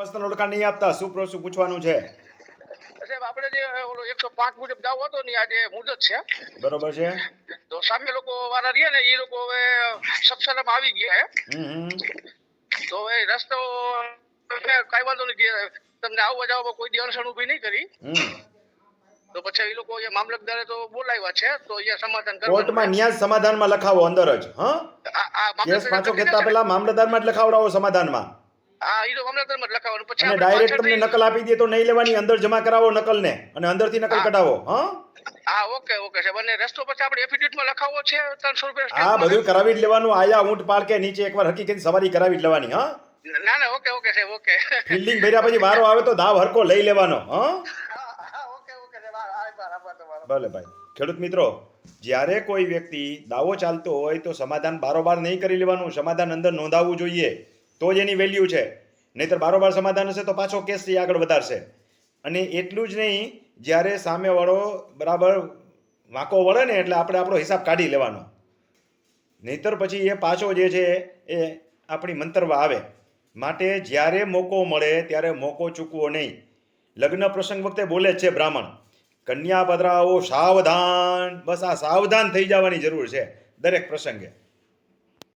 Personal ઓળખાણ નહીં આપતા શું પ્રશ્ન પૂછવાનું છે? સાહેબ આપણે જે ઓલો એકસો પાંચ મુજબ દાવો હતો ને આજે મુદત છે. બરોબર છે. તો સામે લોકો વાળા રહ્યા ને એ લોકો હવે સક્ષરમાં આવી ગયા તો હવે રસ્તો કઈ વાંધો નથી તમને આવવા જવામાં કોઈ દી અડચણ ઊભી નહીં કરી. તો પછી એ લોકો એ મામલતદારે તો બોલાવ્યા છે તો એ સમાધાન કરો કોર્ટમાં ન્યાય સમાધાનમાં લખાવો અંદર જ હા? કેસ પાછો લખી ખેંચતા મામલતદારમાં જ લખાવડાવો સમાધાનમાં. અને આપણે ડાયરેક્ટ તમને નકલ આપી દે તો નહીં લેવાની અંદર જમા કરાવો નકલને અને અંદરથી નકલ કઢાવો હા? હા ઓકે ઓકે સાહેબ. અને રસ્તો પછી આપણે એફિડેવિટમાં લખાવવો છે ત્રણસો રૂપિયા હા બધું કરાવી જ લેવાનું આયા ઊંટ પાળકે નીચે એકવાર હકીકત સવારી કરાવી જ લેવાની હા? ના ના ઓકે ઓકે સાહેબ ઓકે. ફિલ્ડિંગ ભર્યા પછી વારો આવે તો દાવ હરકો લઈ લેવાનો હા? ઓકે ઓકે ભલે ભાઈ. ખેડૂત મિત્રો જ્યારે કોઈ વ્યક્તિ દાવો ચાલતો હોય તો સમાધાન બારોબાર નહીં કરી લેવાનું સમાધાન અંદર નોંધાવવું જોઈએ. તો જ એની વેલ્યુ છે. નહીતર બારોબાર સમાધાન હશે તો પાછો કેસ આગળ વધારશે. અને એટલું જ નહીં, જ્યારે સામેવાળો બરાબર વાંકો વળે ને એટલે આપણે આપણો હિસાબ કાઢી લેવાનો. નહીતર પછી એ પાછો જે છે એ આપણી મંતરવા આવે. માટે જ્યારે મોકો મળે ત્યારે મોકો ચૂકવો નહીં. લગ્ન પ્રસંગ વખતે બોલે છે બ્રાહ્મણ કન્યા પધરાવો સાવધાન. બસ આ સાવધાન થઈ જવાની જરૂર છે દરેક પ્રસંગે.